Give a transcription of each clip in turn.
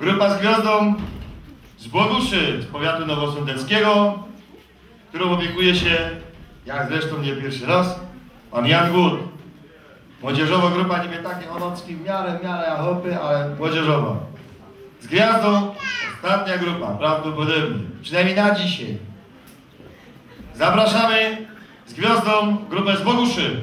Grupa z gwiazdą z Boguszy, z powiatu nowosądeckiego, którą opiekuje się, jak zresztą nie pierwszy raz, pan Jan Gut. Młodzieżowa grupa niby takie onocki, w miarę, w miarę hopy, ale młodzieżowa. Z gwiazdą ostatnia grupa, prawdopodobnie, przynajmniej na dzisiaj. Zapraszamy z gwiazdą grupę z Boguszy.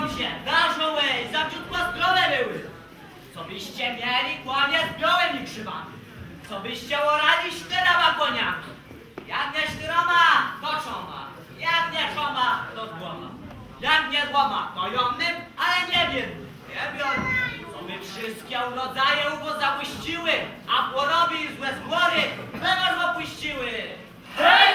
wam się darzyły, zawciutko zdrowe były. Co byście mieli kłamie z białymi krzywami, co byście orali czterema koniami. Jak nie czteroma, to czoma, jak nie czoma, to dwoma. Jak nie dwoma, to jomnym, ale nie wiem, nie wiem. Co by wszystkie urodzaje ubo zapuściły, a choroby i złe zgłory lewarz opuściły. Hej,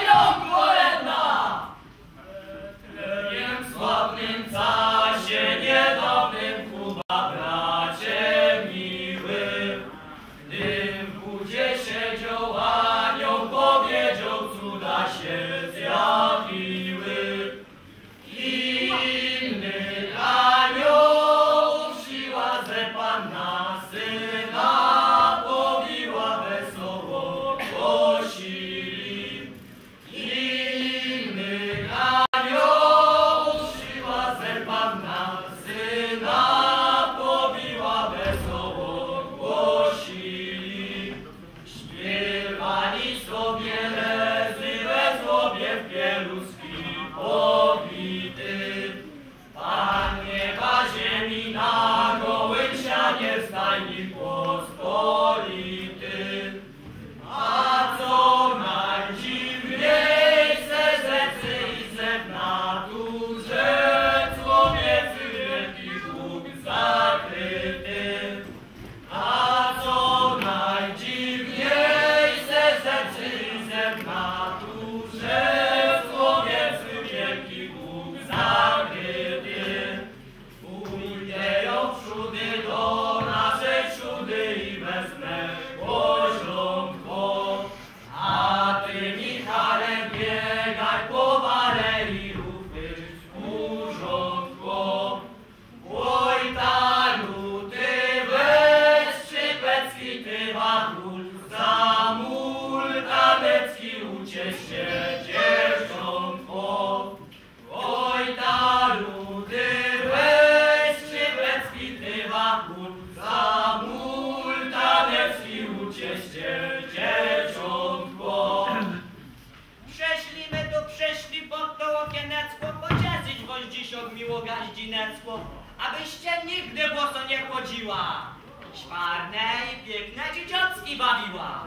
nigdy boso nie chodziła. Śwarne i piękne dzieciątki bawiła.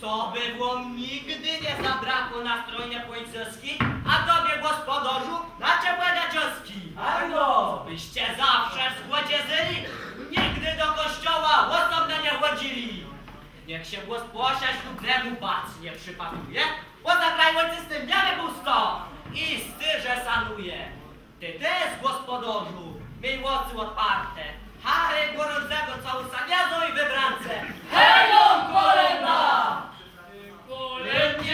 Co by wam nigdy nie zabrakło na stronie pońcowskiej, a tobie gospodarzu na ciepłe cioski. Arno! Byście zawsze w złodzie zyli, nigdy do kościoła osobno nie chodzili. Niech się głos posiać lubremu bac nie przypatuje, bo zagraj ojcystym miarę pusto i styrze sanuje. Ty też, gospodarzu, miej łocy otwarte, Hary gorącego całusa i wybrance. Hejon kolenda! Kolędzie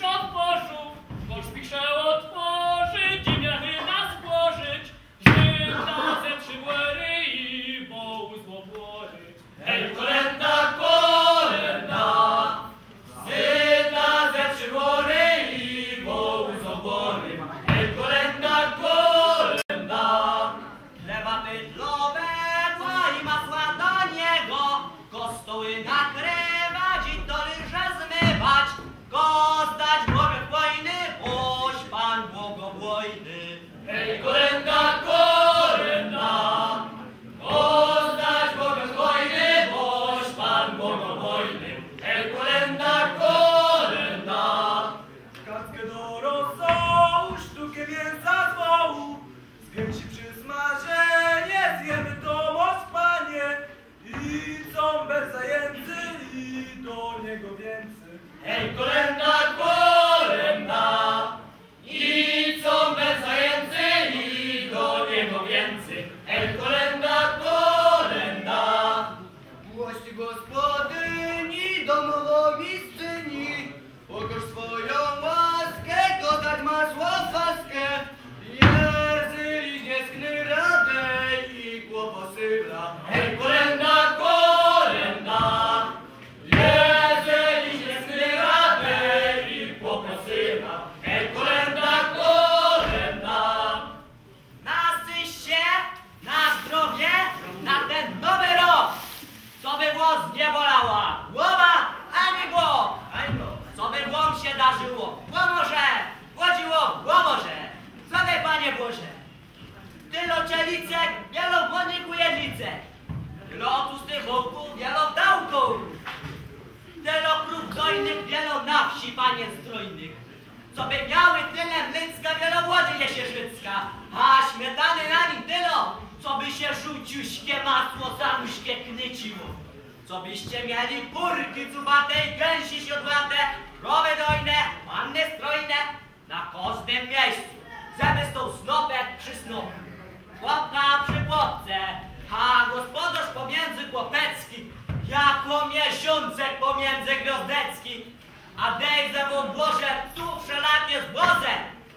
Господині, домовому місцені, покаж Boże. Tylocielice, wielobłonniku jedlice, tylotustych oków, wielodałków, Wielokrów dojnych, wielo na wsi, panie strojnych. Co by miały tyle mlycka, wielowłody jesierzycka, a śmietany na nim tylo, co by się żółciuśkie masło zamuśkie knyciło. Co byście mieli kurki cubate i gęsi siodłate, krowy dojne, panny strojne, na każdym miejscu, żeby z tą snopek przy snopku. Chłopka przy chłopce, a gospodarz pomiędzy chłopecki, jako miesiącek pomiędzy gwiazdecki, a dej ze wam Boże tu wszelakie zboże,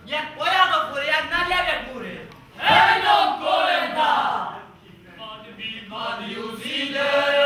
niech pojadą góry jak na niebie góry. Hej, no kolenda! Pan idę,